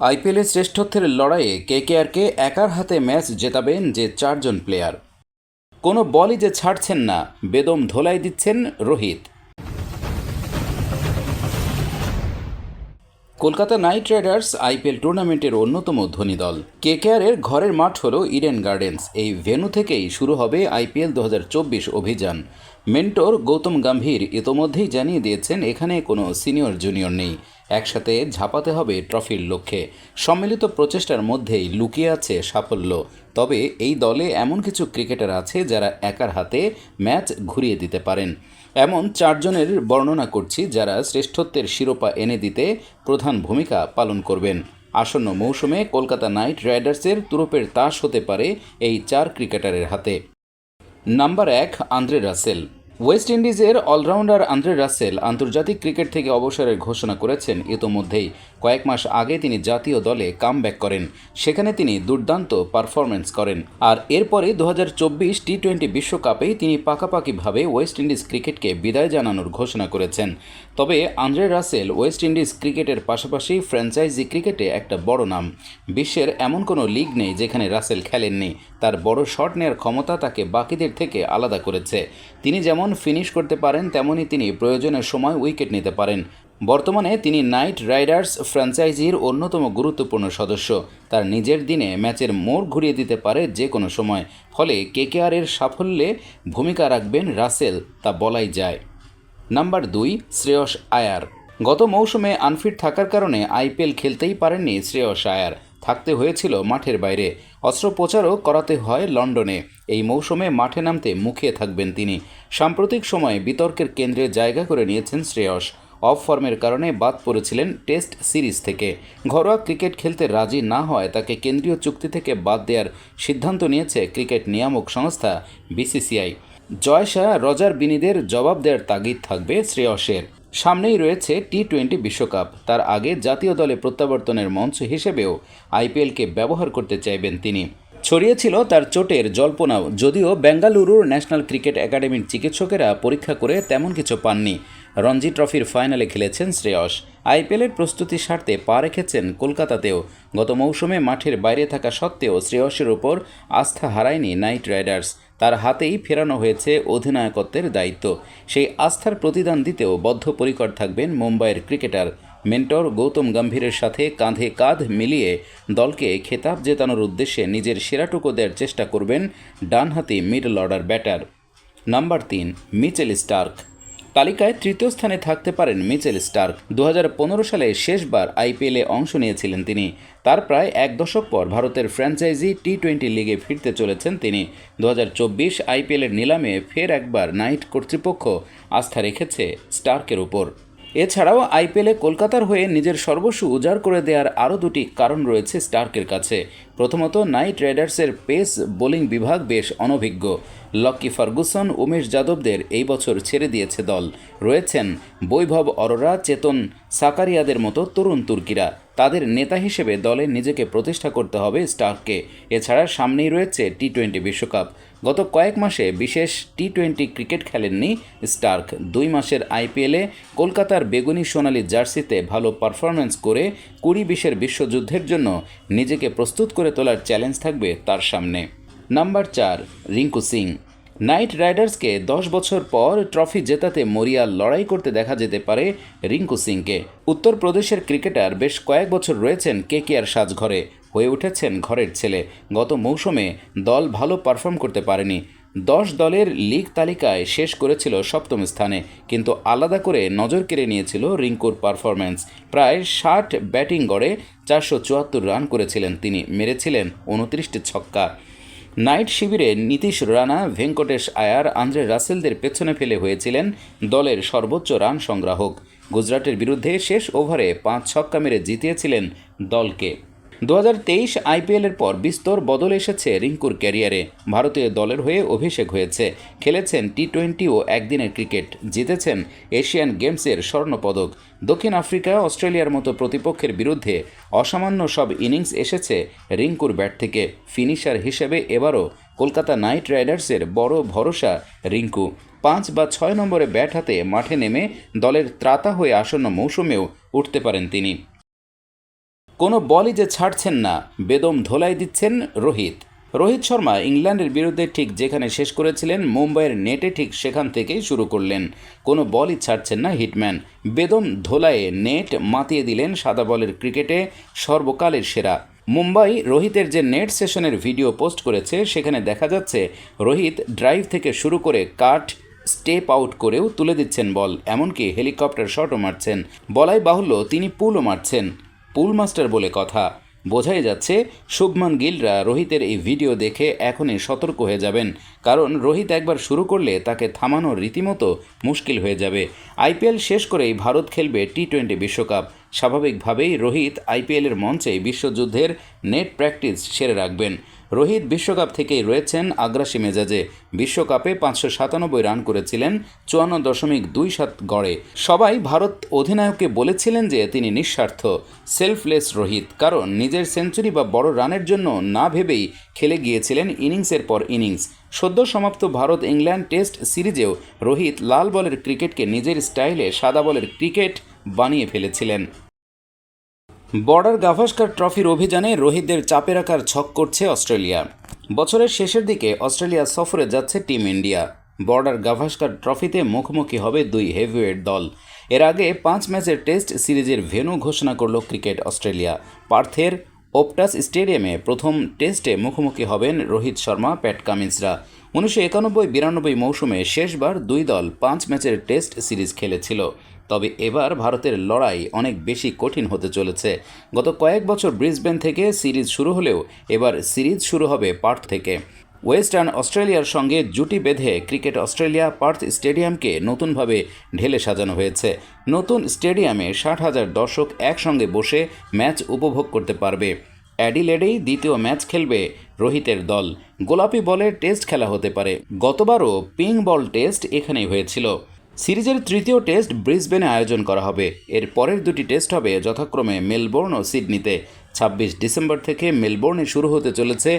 আইপিএলের শ্রেষ্ঠত্বের লড়াইয়ে কেকেআরকে একার হাতে ম্যাচ জেতাবেন যে চারজন প্লেয়ার। কোনো বলই যে ছাড়ছেন না, বেদম ধোলাই দিচ্ছেন Rohit. Kolkata Knight Riders IPL টুর্নামেন্টের অন্যতম ধনী দল। কেকেআরের ঘরের মাঠ হল ইডেন গার্ডেন্স। এই ভেন্যু থেকেই শুরু হবে আইপিএল দু হাজার চব্বিশ অভিযান। মেন্টর গৌতম গম্ভীর ইতোমধ্যেই জানিয়ে দিয়েছেন, এখানে কোনো সিনিয়র জুনিয়র নেই। একসাথে ঝাঁপাতে হবে ট্রফির লক্ষ্যে। সম্মিলিত প্রচেষ্টার মধ্যেই লুকিয়ে আছে সাফল্য। তবে এই দলে এমন কিছু ক্রিকেটার আছে যারা একার হাতে ম্যাচ ঘুরিয়ে দিতে পারেন। এমন চারজনের বর্ণনা করছি যারা শ্রেষ্ঠত্বের শিরোপা এনে দিতে প্রধান ভূমিকা পালন করবেন। আসন্ন মৌসুমে কলকাতা নাইট রাইডার্সের তুরপের তাস হতে পারে এই চার ক্রিকেটারের হাতে। নাম্বার এক, আন্দ্রে রাসেল। ওয়েস্ট ইন্ডিজের অলরাউন্ডার আন্দ্রে রাসেল আন্তর্জাতিক ক্রিকেট থেকে অবসরের ঘোষণা করেছেন ইতোমধ্যেই কয়েক মাস আগে তিনি জাতীয় দলে কাম করেন। সেখানে তিনি দুর্দান্ত পারফরমেন্স করেন। আর এরপরে দু হাজার চব্বিশ টি টোয়েন্টি বিশ্বকাপেই তিনি পাকাপাকিভাবে ওয়েস্ট ইন্ডিজ ক্রিকেটকে বিদায় জানানোর ঘোষণা করেছেন। তবে আন্দ্রে রাসেল ওয়েস্ট ইন্ডিজ ক্রিকেটের পাশাপাশি ফ্র্যাঞ্চাইজি ক্রিকেটে একটা বড় নাম। বিশ্বের এমন কোনো লিগ নেই যেখানে রাসেল খেলেননি। তার বড় শট নেওয়ার ক্ষমতা তাকে বাকিদের থেকে আলাদা করেছে। তিনি যেমন ফিনিশ করতে পারেন তেমনই তিনি প্রয়োজনের সময় উইকেট নিতে পারেন। বর্তমানে তিনি নাইট রাইডার্স ফ্র্যাঞ্চাইজির অন্যতম গুরুত্বপূর্ণ সদস্য। তার নিজের দিনে ম্যাচের মোড় ঘুরিয়ে দিতে পারে যে কোনো সময়। ফলে কেকেআরের সাফল্যে ভূমিকা রাখবেন রাসেল, তা বলাই যায়। নাম্বার দুই, শ্রেয়স আয়ার। গত মৌসুমে আনফিট থাকার কারণে আইপিএল খেলতেই পারেননি শ্রেয়স আয়ার। থাকতে হয়েছিল মাঠের বাইরে। অস্ত্রোপচারও করাতে হয় লন্ডনে। এই মৌসুমে মাঠে নামতে মুখিয়ে থাকবেন তিনি। সাম্প্রতিক সময়ে বিতর্কের কেন্দ্রে জায়গা করে নিয়েছেন শ্রেয়স। অফ ফর্মের কারণে বাদ পড়েছিলেন টেস্ট সিরিজ থেকে। ঘরোয়া ক্রিকেট খেলতে রাজি না হয় তাকে কেন্দ্রীয় চুক্তি থেকে বাদ দেওয়ার সিদ্ধান্ত নিয়েছে ক্রিকেট নিয়ামক সংস্থা বিসিসিআই জয়শা রজার বিনিদের জবাব দেওয়ার তাগিদ থাকবে শ্রেয়সের। সামনেই রয়েছে টি টোয়েন্টি বিশ্বকাপ। তার আগে জাতীয় দলে প্রত্যাবর্তনের মঞ্চ হিসেবেও আইপিএলকে ব্যবহার করতে চাইবেন তিনি। ছড়িয়েছিল তার চোটের জল্পনাও, যদিও বেঙ্গালুরুর ন্যাশনাল ক্রিকেট একাডেমির চিকিৎসকেরা পরীক্ষা করে তেমন কিছু পাননি। রঞ্জি ট্রফির ফাইনালে খেলেছেন শ্রেয়স। আইপিএলের প্রস্তুতি সারতে পা রেখেছেন কলকাতাতেও। গত মৌসুমে মাঠের বাইরে থাকা সত্ত্বেও শ্রেয়সের ওপর আস্থা হারায়নি নাইট রাইডার্স। তার হাতেই ফেরানো হয়েছে অধিনায়কত্বের দায়িত্ব। সেই আস্থার প্রতিদান দিতেও বদ্ধপরিকর থাকবেন মুম্বাইয়ের ক্রিকেটার। মেন্টর গৌতম গম্ভীরের সাথে কাঁধে কাঁধ মিলিয়ে দলকে খেতাব জেতানোর উদ্দেশ্যে নিজের সেরাটুকু দেওয়ার চেষ্টা করবেন ডানহাতি মিডল অর্ডার ব্যাটার। নাম্বার তিন, মিচেল স্টার্ক। তালিকায় তৃতীয় স্থানে থাকতে পারেন মিচেল স্টার্ক। দু হাজার পনেরো সালে শেষবার আইপিএলে অংশ নিয়েছিলেন তিনি। তার প্রায় এক দশক পর ভারতের ফ্র্যাঞ্চাইজি টি টোয়েন্টি লিগে ফিরতে চলেছেন তিনি। দু হাজার চব্বিশ আইপিএলের নিলামে ফের একবার নাইট কর্তৃপক্ষ আস্থা রেখেছে স্টার্কের উপর। এছাড়াও আইপিএলে কলকাতার হয়ে নিজের সর্বস্ব উজাড় করে দেওয়ার আরও দুটি কারণ রয়েছে স্টার্কের কাছে। প্রথমত, নাইট রাইডার্সের পেস বোলিং বিভাগ বেশ অনভিজ্ঞ। লক্কি ফার্গুসন, উমেশ যাদবদের এই বছর ছেড়ে দিয়েছে দল। রয়েছেন বৈভব অরোরা, চেতন সাকারিয়াদের মতো তরুণ তুর্কিরা। তাদের নেতা হিসেবে দলে নিজেকে প্রতিষ্ঠা করতে হবে স্টার্ককে। এছাড়া সামনেই রয়েছে টি টোয়েন্টি বিশ্বকাপ। গত কয়েক মাসে বিশেষ টি টোয়েন্টি ক্রিকেট খেলেননি স্টার্ক। দুই মাসের আইপিএলে কলকাতার বেগুনি সোনালি জার্সিতে ভালো পারফরম্যান্স করে কুড়ি বিশের বিশ্বযুদ্ধের জন্য নিজেকে প্রস্তুত করে তোলার চ্যালেঞ্জ থাকবে তার সামনে। নাম্বার চার, রিঙ্কু সিং। নাইট রাইডার্সকে দশ বছর পর ট্রফি জেতাতে মরিয়া লড়াই করতে দেখা যেতে পারে রিঙ্কু সিংকে। উত্তরপ্রদেশের ক্রিকেটার বেশ কয়েক বছর রয়েছেন কেকেআর সাজঘরে। হয়ে উঠেছেন ঘরের ছেলে। গত মৌসুমে দল ভালো পারফর্ম করতে পারেনি। দশ দলের লিগ তালিকায় শেষ করেছিল সপ্তম স্থানে, কিন্তু আলাদা করে নজর কেড়ে নিয়েছিল রিঙ্কুর পারফরম্যান্স প্রায় ষাট ব্যাটিং গড়ে চারশো চুয়াত্তর রান করেছিলেন তিনি, মেরেছিলেন উনত্রিশটি ছক্কা। নাইট শিবিরে নীতিশ রানা, ভেঙ্কটেশ আয়ার, আন্দ্রে রাসেলদের পেছনে ফেলে হয়েছিলেন দলের সর্বোচ্চ রান সংগ্রাহক। গুজরাটের বিরুদ্ধে শেষ ওভারে পাঁচ ছক্কা মেরে জিতিয়েছিলেন দলকে। দু হাজার তেইশ আইপিএলের পর বিস্তর বদল এসেছে রিঙ্কুর ক্যারিয়ারে। ভারতীয় দলের হয়ে অভিষেক হয়েছে। খেলেছেন টি টোয়েন্টি ও একদিনের ক্রিকেট। জিতেছেন এশিয়ান গেমসের স্বর্ণপদক। দক্ষিণ আফ্রিকা, অস্ট্রেলিয়ার মতো প্রতিপক্ষের বিরুদ্ধে অসামান্য সব ইনিংস এসেছে রিঙ্কুর ব্যাট থেকে। ফিনিশার হিসেবে এবারও কলকাতা নাইট রাইডার্সের বড় ভরসা রিঙ্কু। পাঁচ বা ছয় নম্বরে ব্যাট হাতে মাঠে নেমে দলের ত্রাতা হয়ে আসন্ন মৌসুমেও উঠতে পারেন তিনি। কোনো বলই যে ছাড়ছেন না, বেদম ধোলাই দিচ্ছেন রোহিত। রোহিত শর্মা ইংল্যান্ডের বিরুদ্ধে ঠিক যেখানে শেষ করেছিলেন, মুম্বাইয়ের নেটে ঠিক সেখান থেকেই শুরু করলেন। কোনো বলই ছাড়ছেন না হিটম্যান। বেদম ধোলায়ে নেট মাতিয়ে দিলেন সাদা বলের ক্রিকেটে সর্বকালের সেরা। মুম্বাই রোহিতের যে নেট সেশনের ভিডিও পোস্ট করেছে, সেখানে দেখা যাচ্ছে রোহিত ড্রাইভ থেকে শুরু করে কাট, স্টেপ আউট করেও তুলে দিচ্ছেন বল, এমনকি হেলিকপ্টার শটও মারছেন। বলাই বাহুল্য তিনি পুলও মারছেন। পুল মাস্টার বলে কথা। বোঝাই যাচ্ছে, শুভমান গিলরা রোহিতের এই ভিডিও দেখে এখনই সতর্ক হয়ে যাবেন। কারণ রোহিত একবার শুরু করলে তাকে থামানো রীতিমতো মুশকিল হয়ে যাবে। আইপিএল শেষ করেই ভারত খেলবে টি টোয়েন্টি বিশ্বকাপ। স্বাভাবিকভাবেই রোহিত আইপিএলের মঞ্চে বিশ্বযুদ্ধের নেট প্র্যাকটিস সেরে রাখবেন। রোহিত বিশ্বকাপ থেকেই রয়েছেন আগ্রাসী মেজাজে। বিশ্বকাপে পাঁচশো সাতানব্বই রান করেছিলেন, চুয়ান্ন দশমিক দুই সাত গড়ে। সবাই ভারত অধিনায়ককে বলেছিলেন যে তিনি নিঃস্বার্থ, সেলফলেস রোহিত, কারণ নিজের সেঞ্চুরি বা বড় রানের জন্য না ভেবেই খেলে গিয়েছিলেন ইনিংসের পর ইনিংস। সদ্য সমাপ্ত ভারত ইংল্যান্ড টেস্ট সিরিজেও রোহিত লাল বলের ক্রিকেটকে নিজের স্টাইলে সাদা বলের ক্রিকেট বানিয়ে ফেলেছিলেন। বর্ডার গাভাস্কার ট্রফির অভিযানে রোহিতদের চাপে রাখার ছক করছে অস্ট্রেলিয়া। বছরের শেষের দিকে অস্ট্রেলিয়া সফরে যাচ্ছে টিম ইন্ডিয়া। বর্ডার গাভাস্কার ট্রফিতে মুখোমুখি হবে দুই হেভিওয়েট দল। এর আগে পাঁচ ম্যাচের টেস্ট সিরিজের ভেন্যু ঘোষণা করল ক্রিকেট অস্ট্রেলিয়া। পার্থের ওপটাস স্টেডিয়ামে প্রথম টেস্টে মুখোমুখি হবেন রোহিত শর্মা, প্যাট কামিন্সরা। উনিশশো একানব্বই বিরানব্বই মৌসুমে শেষবার দুই দল পাঁচ ম্যাচের টেস্ট সিরিজ খেলেছিল। তবে এবার ভারতের লড়াই অনেক বেশি কঠিন হতে চলেছে। গত কয়েক বছর ব্রিসবেন থেকে সিরিজ শুরু হলেও এবার সিরিজ শুরু হবে পার্থ থেকে। ওয়েস্টার্ন অস্ট্রেলিয়ার সঙ্গে জুটি বেঁধে ক্রিকেট অস্ট্রেলিয়া পার্থ স্টেডিয়ামকে নতুনভাবে ঢেলে সাজানো হয়েছে। নতুন স্টেডিয়ামে ষাট হাজার দর্শক একসঙ্গে বসে ম্যাচ উপভোগ করতে পারবে। অ্যাডিলেডেই দ্বিতীয় ম্যাচ খেলবে রোহিতের দল। গোলাপি বলের টেস্ট খেলা হতে পারে। গতবারও পিং বল টেস্ট এখানেই হয়েছিল। সিরিজের তৃতীয় টেস্ট ব্রিসবেনে আয়োজন করা হবে। এর পরের দুটি টেস্ট হবে যথাক্রমে মেলবোর্ন ও সিডনিতে। ছাব্বিশ ডিসেম্বর থেকে মেলবোর্নে শুরু হতে চলেছে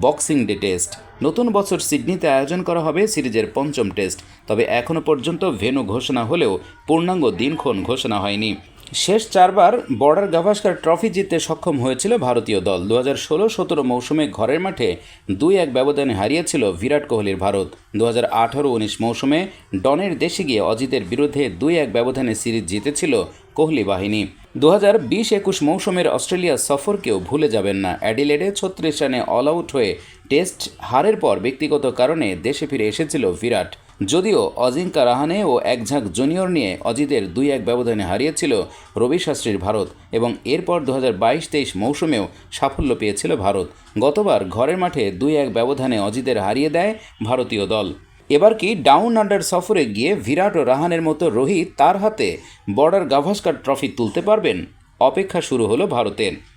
বক্সিং ডে টেস্ট। নতুন বছর সিডনিতে আয়োজন করা হবে সিরিজের পঞ্চম টেস্ট। তবে এখনও পর্যন্ত ভেনু ঘোষণা হলেও পূর্ণাঙ্গ দিনক্ষণ ঘোষণা হয়নি। শেষ চারবার বর্ডার গাভাস্কার ট্রফি জিততে সক্ষম হয়েছিল ভারতীয় দল। দু হাজার ষোলো সতেরো মৌসুমে ঘরের মাঠে দুই এক ব্যবধানে হারিয়েছিল বিরাট কোহলির ভারত। দু হাজার আঠারো উনিশ মৌসুমে ডনের দেশে গিয়ে অজিতের বিরুদ্ধে দুই এক ব্যবধানে সিরিজ জিতেছিল কোহলি বাহিনী। দু হাজার বিশ একুশ মৌসুমের অস্ট্রেলিয়া সফরকেও ভুলে যাবেন না। অ্যাডিলেডে ছত্রিশ রানে অল আউট হয়ে টেস্ট হারের পর ব্যক্তিগত কারণে দেশে ফিরে এসেছিল বিরাট। যদিও অজিঙ্কা রাহানে ও একঝাঁক জুনিয়র নিয়ে অজিতের দুই এক ব্যবধানে হারিয়েছিল রবি শাস্ত্রীর ভারত এবং এরপর দু হাজার বাইশ তেইশ মৌসুমেও সাফল্য পেয়েছিল ভারত। গতবার ঘরের মাঠে দুই এক ব্যবধানে অজিতের হারিয়ে দেয় ভারতীয় দল। এবার কি ডাউন আন্ডার সফরে গিয়ে বিরাট ও রাহানের মতো রোহিত তার হাতে বর্ডার গাভাস্কার ট্রফি তুলতে পারবেন? অপেক্ষা শুরু হলো ভারতের।